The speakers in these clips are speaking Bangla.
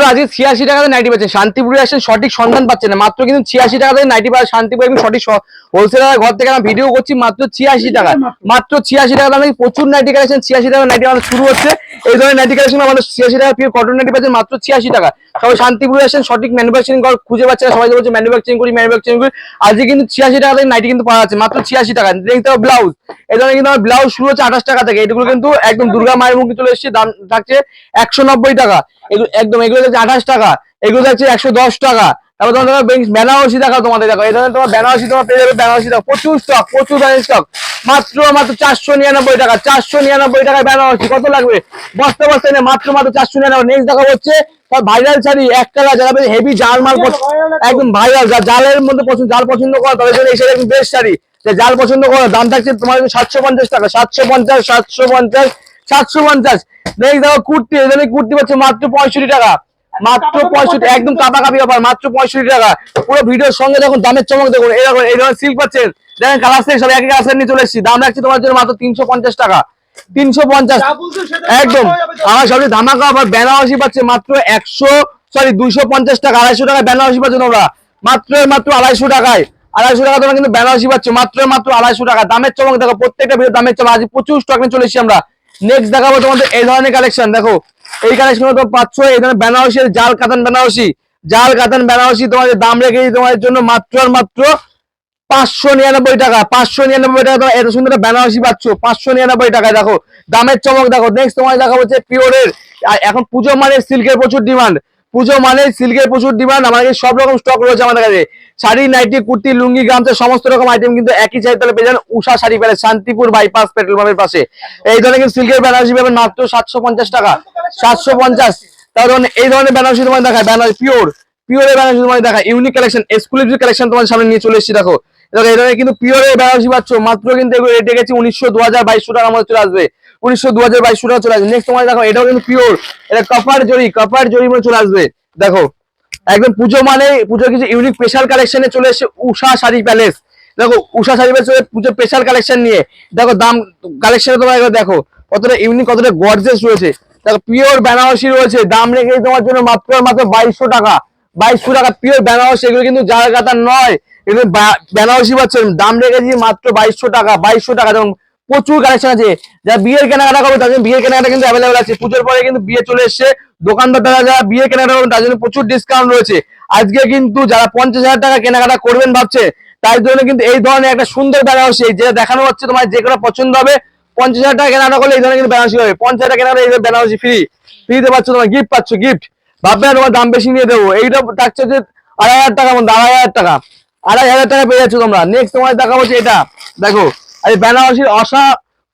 বন্ধুরা, আজকে ছিয়াশি টাকাতে নাইটি পাচ্ছেন। শান্তিপুরে আসেন সঠিক সন্ধান পাচ্ছেন না। মাত্র কিন্তু ছিয়াশি টাকাতে নাইটি পাওয়া শান্তিপুরে কিন্তু সঠিক হোলসেলার ঘর থেকে আমরা ভিডিও করছি, মাত্র ছিয়াশি টাকা। মাত্র ছিয়াশি টাকা দামে প্রচুর নাইটি কালেকশন ছিয়াশি টাকা নাইটি আমাদের শুরু হচ্ছে। এই ধরনের নাইটি কালেকশন আমাদের ছিয়াশি টাকা পিওর কটন নাইটি পাচ্ছেন, মাত্র ছিয়াশি টাকা। সবাই শান্তিপুরে আসেন সঠিক ম্যানুফ্যাকচারিং ঘর খুঁজে পাচ্ছে না। সবাই বলছে ম্যানুফ্যাকচারিং করি ম্যানুফ্যাকচারিং করি। আজকে কিন্তু ছিয়াশি টাকা থেকে নাইটি কিন্তু পাওয়া যাচ্ছে, মাত্র ছিয়াশি টাকা। দেখতে হবে ব্লাউজ এই ধরনের কিন্তু আমার ব্লাউজ শুরু হচ্ছে আঠাশ টাকা থেকে। এগুলো কিন্তু একদম দুর্গা মায়ের মুখে চলে এসেছে, দাম থাকছে একশো নব্বই টাকা। একদম এগুলো যাচ্ছে আঠাশ টাকা, এগুলো যাচ্ছে একশো দশ টাকা। তারপর তোমার দেখো বেশ বেনারসি দেখো তোমাদের, দেখো, এই ধরনের তোমার বেনারসি, তোমার পেয়ে যাবে বেনারসি দেখো প্রচুর স্টক প্রচুর স্টক মাত্র মাত্র চারশো নিরানব্বই টাকা, চারশো নিরানব্বই টাকায় বেনারসি, কত লাগবে? বস্তা বস্তা এনে মাত্র মাত্র চারশো নিরানব্বই। নেক্সট দেখা হচ্ছে ভাইরাল শাড়ি, এক টাকা যারা হেভি জাল মাল একদম ভাইরাল যা জালের মধ্যে পছন্দ জাল পছন্দ করা, তাদের জন্য এই শাড়ি একদম বেস্ট শাড়ি। যে জাল পছন্দ করো, দাম থাকছে তোমার সাতশো পঞ্চাশ টাকা, সাতশো পঞ্চাশ সাতশো পঞ্চাশ সাতশো পঞ্চাশ। নেক্সট দেখো কুর্তি ধরনের কুর্তি পাচ্ছে মাত্র পঁয়ষট্টি টাকা। মাত্র পঁয়ষট্টি একদম কাপা কাপি ব্যাপার মাত্র পঁয়ষট্টি টাকা। পুরো ভিডিওর সঙ্গে দেখুন দামের চমক দেখুন। দেখুন এই ধরনের সিল্ক পাচ্ছেন। দেখেন কালার সেট সব একই কালার নিয়ে চলে এসেছি। দাম রাখছি তোমার জন্য মাত্র তিনশো পঞ্চাশ টাকা। তিনশো পঞ্চাশ। একদম। আমার সবচেয়ে ধামাকা আবার বেনারসি পাচ্ছে মাত্র একশো সরি দুইশো পঞ্চাশ টাকা আড়াইশো টাকা বেনারসি পাচ্ছে তোমরা। মাত্র মাত্র আড়াইশো টাকায়। আড়াইশো টাকা তোমরা কিন্তু বেনারসি পাচ্ছ। মাত্র মাত্র আড়াইশো টাকা। দামের চমক দেখো প্রত্যেকটা ভিডিও দামের চমক। আজ প্রচুর স্টক নিয়ে চলে এসেছি আমরা। নেক্সট দেখাবো তোমাদের এই ধরনের কালেকশন দেখো। এই কালেকশন তো পাচ্ছ, এই ধরনের বেনারসি জাল কাতান বেনারসি। জাল কাতান বেনারসি তোমাদের দাম রেখেছি তোমাদের জন্য মাত্র আর মাত্র পাঁচশো নিরানব্বই টাকা, পাঁচশো নিরানব্বই টাকা তোমার এত সুন্দর বেনারসি পাচ্ছ, পাঁচশো নিরানব্বই টাকা দেখো, দামের চমক দেখো। নেক্সট তোমার দেখা হচ্ছে পিওরের এখন পুজো মানে সিল্কের প্রচুর ডিমান্ড পুজো মানে সিল্কের প্রচুর ডিমান্ড আমাদের কাছে সব রকম স্টক রয়েছে আমাদের কাছে। শাড়ি, নাইটি, কুর্তি, লুঙ্গি, গামছা, সমস্ত রকম আইটেম কিন্তু একই তাহলে পেয়ে যান উষা শাড়ি পেলে, শান্তিপুর বাইপাস পেট্রোল পাম্পের পাশে। এই ধরনের কিন্তু সিল্কের বেনারসি পাবেন মাত্র সাতশো পঞ্চাশ টাকা। সাতশো পঞ্চাশ। কারণ এই ধরনের বেনারসি তোমার দেখায় বেনারসি পিওর পিওরের বেনারসি তোমার দেখায় ইউনিক কালেকশন এক্সক্লুসিভ কালেকশন তোমার সামনে নিয়ে চলে এসেছি, দেখো। এই ধরনের কিন্তু পিওরের বেনারসি পাচ্ছ, মাত্র কিন্তু এগুলো রেটে গেছি উনিশশো দু হাজার বাইশশো টাকার মধ্যে চলে আসবে। উনিশশো দু হাজার বাইশশো টাকা চলে আসবে। নেক্সট তোমার দেখো এটাও কিন্তু পিওর এটা কপার জরি কপার জরি মধ্যে চলে আসবে। দেখো, একদম পুজো মানে পুজোর কিছু ইউনিক স্পেশাল কালেকশনে চলে এসেছে উষা শাড়ি প্যালেস দেখো, উষা শাড়ি প্যালেস পুজোর স্পেশাল কালেকশন নিয়ে। দেখো, দাম কালেকশনে তোমার দেখো, কতটা ইউনিক কতটা গর্জেস রয়েছে। দেখো পিওর বেনারসি রয়েছে। দাম রেখে তোমার জন্য মাত্র মাত্র বাইশশো টাকা। বাইশশো টাকা পিওর বেনারসি এগুলো কিন্তু যার কাতার নয়, এগুলো বেনারসি পাচ্ছেন দাম রেখেছি মাত্র বাইশশো টাকা বাইশশো টাকা যেমন প্রচুর কালেকশন আছে। যারা বিয়ের কেনাকাটা করবে, তাদের বিয়ের কেনাকাটা কিন্তু অ্যাভেলেবেল আছে। পুজোর পরে কিন্তু বিয়ে চলে এসছে। দোকানদার দ্বারা যারা বিয়ে কেনাকাটা করবেন তার জন্য প্রচুর ডিসকাউন্ট রয়েছে। আজকে কিন্তু যারা পঞ্চাশ হাজার টাকা কেনাকাটা করবেন ভাবছে তার জন্য কিন্তু এই ধরনের একটা সুন্দর বেনারসি যেটা দেখানো হচ্ছে তোমার যে কোনো পছন্দ হবে। পঞ্চাশ হাজার টাকা কেনাকাটা করলে এই ধরনের কিন্তু বেনারসি হবে পঞ্চাশ হাজার টাকা এই বেনারসি ফ্রি ফ্রিতে পাচ্ছ তোমার গিফট পাচ্ছ গিফট ভাববে তোমার দাম বেশি নিয়ে দেবো। এইটা থাকছে যে আড়াই হাজার টাকা মধ্যে, আড়াই হাজার টাকা। আড়াই হাজার টাকা পেয়ে যাচ্ছ তোমরা। নেক্সট তোমার দেখা হচ্ছে এটা। দেখো এই বেনারসির অসা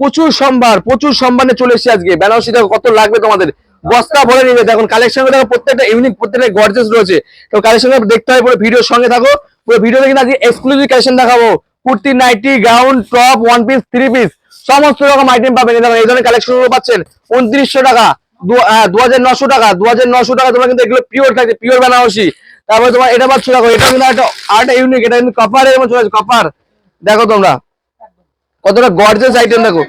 প্রচুর সম্ভার প্রচুর সম্ভার নিয়ে চলে এসেছে আজকে। বেনারসি দেখো কত লাগবে তোমাদের। বস্তা ভরে নিবে। দেখুন কালেকশন দেখো, প্রত্যেকটা ইউনিক প্রত্যেকটা গর্জেস রয়েছে। তো কালেকশন দেখতে হবে পুরো ভিডিওর সঙ্গে থাকো। পুরো ভিডিওতে কিন্তু আজকে এক্সক্লুসিভ কালেকশন দেখাবো। Kurti nighty gown top one piece three piece সমস্ত রকম আইটেম পাবেন। এই ধরনের কালেকশন পাচ্ছেন। উনত্রিশশো টাকা, দু হাজার নশো টাকা দু হাজার নশো টাকা তোমরা কিন্তু এগুলো পিওর থাকছে পিওর বেনারসি। তারপরে তোমার এটা পাচ্ছ দেখো, এটা কিন্তু একটা আর্ট ইউনিক এটা কিন্তু কপারের মতো চলে কপার দেখো তোমরা, কতটা গর্জেস আইটেম দেখো।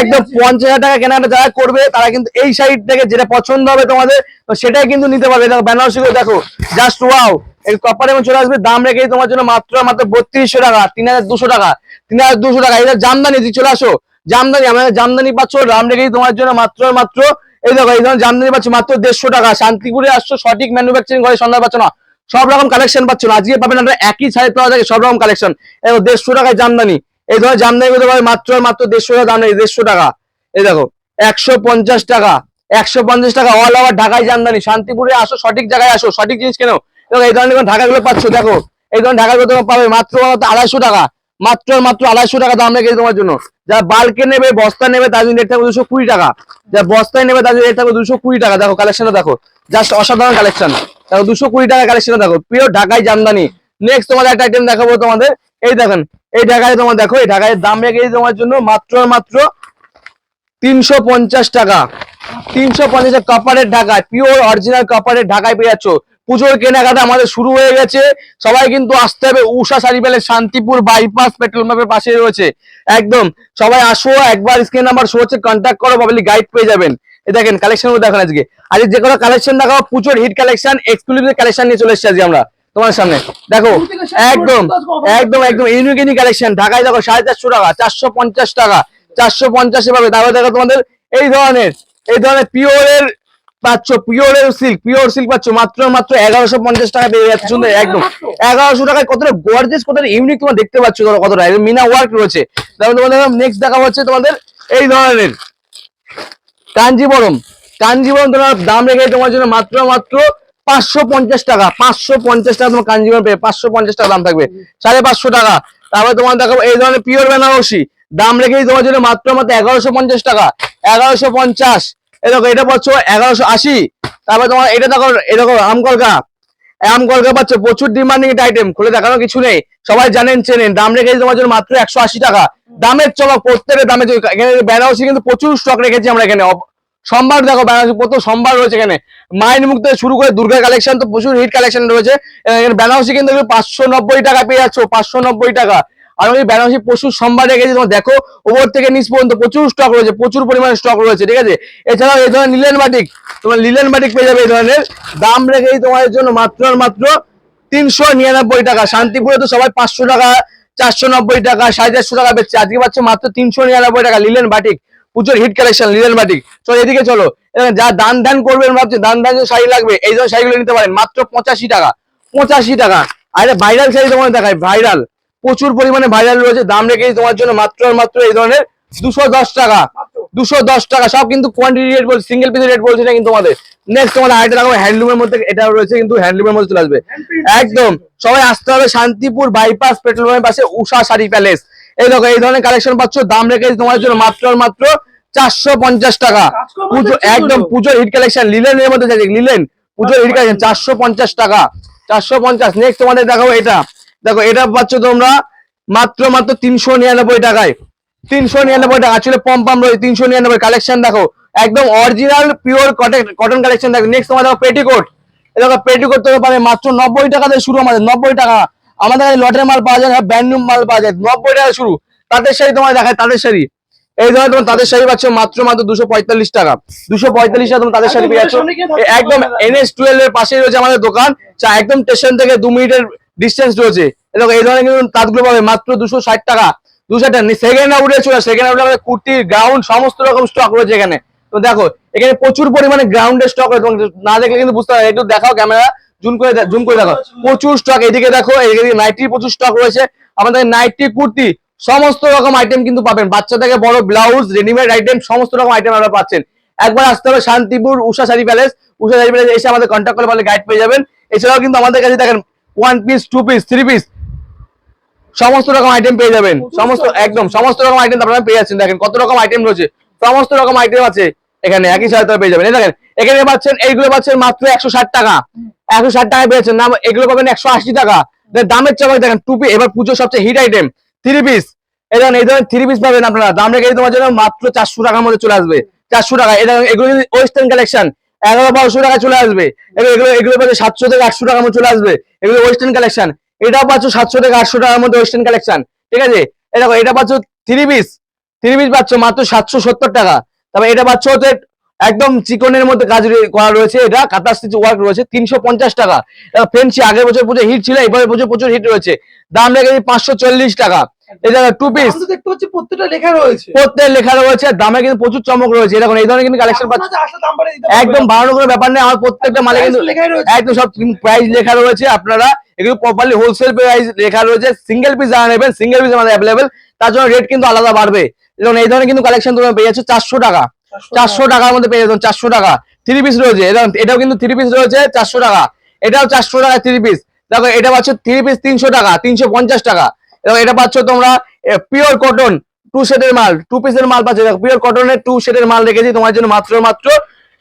একদম পঞ্চাশ হাজার টাকা কেনাকাটা যারা করবে, তারা কিন্তু এই সাইড থেকে যেটা পছন্দ হবে তোমাদের সেটাই কিন্তু নিতে পারবে। দেখো, বেনারসি দেখো জাস্ট ওয়াও এই কপার চলে আসবে, দাম রেখেই তোমার জন্য মাত্র মাত্র বত্রিশশো টাকা, তিন হাজার দুশো টাকা, তিন হাজার দুশো টাকা। এটা জামদানি দিয়ে চলে আসো, জামদানি আমাদের জামদানি পাচ্ছ, দাম রেখেই তোমার জন্য মাত্র মাত্র, এই দেখো, এই ধরনের জামদানি পাচ্ছ মাত্র দেড়শো টাকা। শান্তিপুরে আসছো, সঠিক ম্যানুফ্যাকচারিং ঘরে সন্ধ্যা পাচ্ছ না, সব রকম কালেকশন পাচ্ছ না। আজকে পাবেন আপনারা একই সাইজ পাওয়া যায় সব রকম কালেকশন এবং দেড়শো টাকায় জামদানি। এই ধরনের জামদানি করতে পারে মাত্র মাত্র দেড়শো টাকা, দাম নেই দেড়শো টাকা। এই দেখো, একশো পঞ্চাশ টাকা, একশো পঞ্চাশ টাকা অল ওভার ঢাকায় জামদানি। শান্তিপুরে আসো, সঠিক জায়গায় আসো, সঠিক জিনিস কেন? দেখো এই ধরনের ঢাকাগুলো পাচ্ছ, দেখো। এই ধরনের ঢাকাগুলো তোমার পাবে মাত্র আড়াইশো টাকা। মাত্র মাত্র আড়াইশো টাকা দাম রেখেছে তোমার জন্য। যারা বাল্কে নেবে বস্তা নেবে, তার জন্য রেট থাকবে দুশো কুড়ি টাকা। যারা বস্তায় নেবে, তার জন্য রেট থাকবে দুশো কুড়ি টাকা। দেখো কালেকশনটা দেখো। জাস্ট অসাধারণ কালেকশন দেখো, দুশো কুড়ি টাকা কালেকশন দেখো। পিওর ঢাকায় জামদানি। নেক্সট তোমাদের একটা আইটেম দেখাবো তোমাদের। এই দেখেন, এই ঢাকায় তোমার দেখো, এই ঢাকায় দাম রেখেছি তোমার জন্য মাত্র মাত্র তিনশো পঞ্চাশ টাকা। তিনশো পঞ্চাশ কাপারের ঢাকায় পিওর অরিজিনাল কাপারের ঢাকায় পেয়ে যাচ্ছ। পুজোর কেনাকাটা আমাদের শুরু হয়ে গেছে। সবাই কিন্তু আসতে হবে উষা পেলে শান্তিপুর বাইপাস পেট্রোল পাম্পের পাশে রয়েছে। একদম, সবাই আসো, একবার স্ক্রিন নাম্বার শো হচ্ছে কন্ট্যাক্ট করো পাবলি গাইড পেয়ে যাবেন। এই দেখেন কালেকশন দেখেন আজকে। আজকে যে কোনো কালেকশন দেখাবো পুজোর হিট কালেকশন এক্সক্লুসিভ কালেকশন নিয়ে চলে এসেছি আজকে আমরা। তোমার সামনে। দেখো, একদম একদম একদম ইউনিক ইউনিক কালেকশন ঢাকায় দেখো, সাড়ে চারশো টাকা, চারশো পঞ্চাশ টাকা, চারশো পঞ্চাশে পাবে। তারপরে দেখো তোমাদের, এই ধরনের এই ধরনের পিওরের পাচ্ছ পিওরের সিল্ক পিওর সিল্ক পাচ্ছ মাত্র মাত্র এগারোশো পঞ্চাশ টাকা পেয়ে যাচ্ছে সুন্দর, একদম। এগারোশো টাকায় কতটা গর্জেস কতটা ইউনিক তোমার দেখতে পাচ্ছ, ধরো কতটা মিনা ওয়ার্ক রয়েছে। তারপর তোমাদের নেক্সট দেখা হচ্ছে তোমাদের এই ধরনের। কাঞ্জিবরম কাঞ্জিবরম তোমার দাম রেখে তোমার জন্য মাত্র মাত্র পাঁচশো পঞ্চাশ টাকা, পাঁচশো পঞ্চাশ টাকা তোমার কাঞ্জিবরম পেয়ে, পাঁচশো পঞ্চাশ টাকা দাম থাকবে, সাড়ে পাঁচশো টাকা। তারপরে তোমার দেখাবো এই ধরনের পিওর বেনারসি, দাম রেখেই তোমার জন্য মাত্র মাত্র এগারোশো পঞ্চাশ টাকা, এগারোশো পঞ্চাশ। দেখো, এটা পাচ্ছ এগারোশো আশি। তারপরে তোমার এটা দেখো দেখো, আমকলকা। আম পাচ্ছ, প্রচুর ডিমান্ডিং আইটেম খুলে দেখানো কিছু নেই। সবাই জানেন, চেনেন। দাম রেখেছি তোমার জন্য মাত্র একশো আশি টাকা। দামের চমক, প্রত্যেকের দামে এখানে বেনারসি কিন্তু প্রচুর স্টক রেখেছি আমরা এখানে। সোমবার দেখো বেনারসি প্রচুর সোমবার রয়েছে এখানে। মায়ের মুখ থেকে শুরু করে দুর্গা কালেকশন তো প্রচুর হিট কালেকশন রয়েছে। বেনারসি কিন্তু পাঁচশো নব্বই টাকা পেয়ে যাচ্ছ, পাঁচশো নব্বই টাকা। আর ওই বেনারসি প্রচুর সোমবার রেখেছি তোমার দেখো, ওপর থেকে নিচ পর্যন্ত প্রচুর স্টক রয়েছে, প্রচুর পরিমাণে স্টক রয়েছে, ঠিক আছে? এছাড়াও এই ধরনের লিলেন বাটিক তোমার লিলেন বাটিক পেয়ে যাবে এই ধরনের। দাম রেখেছি তোমাদের জন্য মাত্র আর মাত্র তিনশো নিরানব্বই টাকা। শান্তিপুরে তো সবাই পাঁচশো টাকা, চারশো নব্বই টাকা, সাড়ে চারশো টাকা বেচছে। আজকে পাচ্ছে মাত্র তিনশো নিরানব্বই টাকা লিলেন বাটিক পুজোর হিট কালেকশন লিলেন বাটিক চলো, এদিকে চলো। যা দান দান করবেন ভাবছে, দান যে শাড়ি লাগবে, এই ধরনের শাড়িগুলো নিতে পারেন। মাত্র পঁচাশি টাকা পঁচাশি টাকা। আরে ভাইরাল শাড়ি তোমার দেখায় ভাইরাল প্রচুর পরিমাণে ভাইরাল রয়েছে। দাম রেখেছি তোমার জন্য মাত্র আর মাত্র এই ধরনের দুশো দশ টাকা। দুশো দশ টাকা। সব কিন্তু কোয়ান্টিটি রেট বলছে সিঙ্গেল পিস রেট বলছে না কিন্তু তোমাদের। নেক্সট তোমাদের আরেকটা দেখো হ্যান্ডলুমের মধ্যে এটা রয়েছে কিন্তু হ্যান্ডলুমের মধ্যে চলে আসবে। একদম। সবাই আসতে হবে শান্তিপুর বাইপাস পেট্রোল পাম্পের পাশে উষা শাড়ি প্যালেস এই দেখো এই ধরনের কালেকশন পাচ্ছ দাম রেখেছি তোমার জন্য মাত্র আর মাত্র চারশো পঞ্চাশ টাকা। পুজো একদম পুজোর হিট কালেকশন লিলেনের মধ্যে লিলেন পুজোর হিট কালেকশন চারশো পঞ্চাশ টাকা। চারশো পঞ্চাশ নেক্সট তোমাদের দেখো এটা। দেখো, এটা পাচ্ছ তোমরা মাত্র মাত্র তিনশো নিরানব্বই টাকায়। তিনশো নিরানব্বই টাকা আসলে পম পাম রয়েছে, তিনশো নিরানব্বই কালেকশন দেখো। একদম অরিজিনাল পিওর কটন কালেকশন দেখো। নেক্সট তোমার দেখো পেটিকোট দেখো পেটিকোট থেকে পাবে মাত্র নব্বই টাকা শুরু আমাদের, নব্বই টাকা। আমাদের কাছে লটের মাল পাওয়া যায় না ব্র্যান্ড মাল পাওয়া যায়, নব্বই টাকা শুরু। তাদের শাড়ি তোমার দেখায় তাদের শাড়ি। এই ধরনের তোমার তাদের শাড়ি পাচ্ছ মাত্র মাত্র দুশো পঁয়তাল্লিশ টাকা। দুশো পঁয়তাল্লিশ টাকা তুমি তাদের শাড়ি পেয়ে যাচ্ছ। একদম এনএস টুয়েলভ এর পাশেই রয়েছে আমাদের দোকান। একদম স্টেশন থেকে দু মিনিটের ডিস্টেন্স রয়েছে। দেখো, এই ধরনের কিন্তু তাঁতগুলো পাবে মাত্র দুশো ষাট টাকা। দুশো টাকা। সেকেন্ড আউটে চলে সেকেন্ড আউটে আমাদের কুর্তি গ্রাউন্ড সমস্ত রকম স্টক রয়েছে এখানে। তো দেখো, এখানে প্রচুর পরিমাণে গ্রাউন্ডের স্টক রয়েছে। না দেখলে কিন্তু বুঝতে পারবে। একটু দেখাও ক্যামেরা জুম করে জুম করে দেখো। প্রচুর স্টক এদিকে দেখো এদিকে নাইটির প্রচুর স্টক রয়েছে। আমাদের নাইটি কুর্তি, সমস্ত রকম আইটেম কিন্তু পাবেন। বাচ্চা থেকে বড় ব্লাউজ রেডিমেড আইটেম সমস্ত রকম আইটেম আপনারা পাচ্ছেন। একবার আসতে হবে শান্তিপুর উষা শাড়ি প্যালেস উষা শাড়ি প্যালেস এসে আমাদের কন্ট্যাক্ট করে পারলে গাইড পেয়ে যাবেন। এছাড়াও কিন্তু আমাদের কাছে দেখেন one piece two piece three piece সমস্ত রকম আইটেম পেয়ে যাবেন। সমস্ত, একদম, সমস্ত রকম আইটেম আপনারা পেয়ে যাচ্ছেন। দেখেন, কত রকম আইটেম রয়েছে। সমস্ত রকম আইটেম আছে এখানে, একই সাথে পেয়ে যাবেন। দেখেন, এখানে পাচ্ছেন, এইগুলো পাচ্ছেন মাত্র একশো ষাট টাকা। একশো ষাট টাকায় পেয়েছেন না এগুলো পাবেন একশো আশি টাকা। দামের চমক দেখেন টুপি এবার পুজোর সবচেয়ে হিট আইটেম থ্রি পিস এই এই ধরনের থ্রি পিস পাবেন আপনারা। দাম রেখে তোমার জন্য মাত্র চারশো টাকার মধ্যে চলে আসবে। চারশো টাকা। এগুলো ওয়েস্টার্ন কালেকশন এগারো বারোশো টাকা চলে আসবে। এগুলো এগুলো পাচ্ছে সাতশো থেকে আটশো টাকার মধ্যে চলে আসবে। এগুলো ওয়েস্টার্ন কালেকশন এটাও পাচ্ছ সাতশো থেকে আটশো টাকার মধ্যে ওয়েস্টার্ন কালেকশন ঠিক আছে? এটা এটা পাচ্ছ থ্রি পিস থ্রি পিস পাচ্ছ মাত্র সাতশো সত্তর টাকা। তারপর এটা পাচ্ছ হচ্ছে একদম চিকনের মধ্যে কাজ করা রয়েছে এটা কাতার স্টিচ ওয়ার্ক রয়েছে তিনশো পঞ্চাশ টাকা। ফেন্সি আগের বছর প্রচুর হিট ছিল এবারে বছর প্রচুর হিট রয়েছে। দাম রেখেছি পাঁচশো চল্লিশ টাকা। দেখো টু পিস দেখতে পাচ্ছি প্রত্যেকটা লেখা রয়েছে। প্রত্যেক লেখা রয়েছে দামে কিন্তু প্রচুর চমক রয়েছে। দেখুন এই ধরনের কিন্তু কালেকশন পাচ্ছ। একদম বাড়ানোর কোনো ব্যাপার নেই আমার প্রত্যেকটা মালে কিন্তু রয়েছে। একদম সব প্রাইস লেখা রয়েছে আপনারা। এগুলো প্রপারলি হোলসেল প্রাইস লেখা রয়েছে। সিঙ্গেল পিস যারা নেবেন সিঙ্গেল পিস আমাদের অ্যাভেলেবেল তার জন্য রেট কিন্তু আলাদা বাড়বে। এই ধরনের কিন্তু কালেকশন তোমরা পেয়ে যাচ্ছ চারশো টাকা। চারশো টাকার মধ্যে পেয়ে যাবেন চারশো টাকা। থ্রি পিস রয়েছে এটাও কিন্তু থ্রি পিস রয়েছে চারশো টাকা। এটাও চারশো টাকা থ্রি পিস দেখো এটা পাচ্ছ থ্রি পিস তিনশো টাকা তিনশো পঞ্চাশ টাকা। এবং এটা পাচ্ছ তোমরা পিওর কটন টু সেটের মাল টু পিসের মাল পাচ্ছ। দেখো পিওর কটনের টু সেটের মাল রেখেছি তোমার জন্য মাত্র মাত্র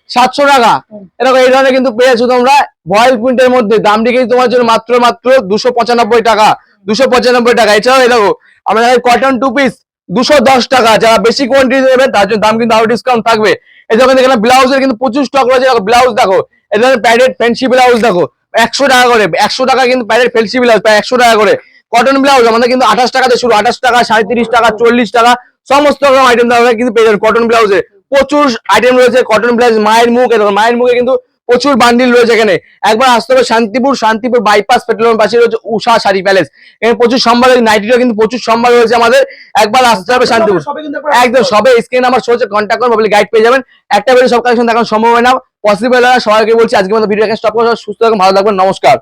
সাতশো টাকা। এরকম এই ধরনের কিন্তু পেয়েছ তোমরা ভয়েল প্রিন্টের মধ্যে। দাম রেখেছি তোমার জন্য মাত্র মাত্র দুশো পঁচানব্বই টাকা দুশো পঁচানব্বই টাকা। এছাড়াও এই দেখো আমাদের কটন টু পিস দুশো দশ টাকা। যারা বেশি কোয়ান্টিটি নেবে তার জন্য দাম কিন্তু আরও ডিসকাউন্ট থাকবে। এই যখন এখানে ব্লাউজের কিন্তু প্রচুর স্টক রয়েছে। ব্লাউজ দেখো, এই ধরনের প্যাডেড ফ্যান্সি ব্লাউজ দেখো, একশো টাকা করে। একশো টাকা কিন্তু প্যাডেড ফ্যান্সি ব্লাউজ প্রায় একশো টাকা করে। কটন ব্লাউজ আমাদের কিন্তু আঠাশ টাকাতে শুরু, আঠাশ টাকা, সাঁত্রিশ টাকা, চল্লিশ টাকা, সমস্ত রকম আইটেম কিন্তু পেয়ে যাবেন কটন ব্লাউজে প্রচুর আইটেম রয়েছে কটন প্লাস মায়ের মুখ মায়ের মুখে কিন্তু প্রচুর বান্ডিল রয়েছে এখানে। একবার আসতে হবে শান্তিপুর শান্তিপুর বাইপাস পেট্রোল পাশে রয়েছে উষা শাড়ি প্যালেস এখানে প্রচুর সম্ভার রয়েছে নাইটিটা কিন্তু প্রচুর সম্ভার রয়েছে আমাদের। একবার আসতে হবে শান্তিপুর। একদম সবে স্ক্রিন আমার সহজে কন্ট্যাক্ট করুন বলে গাইড পেয়ে যাবেন। একটা বেরিয়ে সব কালেকশন দেখানো সম্ভব হয় না। পসিবল হয় না সবাইকে বলছি আজকে মতো ভিডিও এখানে স্টপ করে সুস্থ থাকুন ভালো থাকবেন নমস্কার।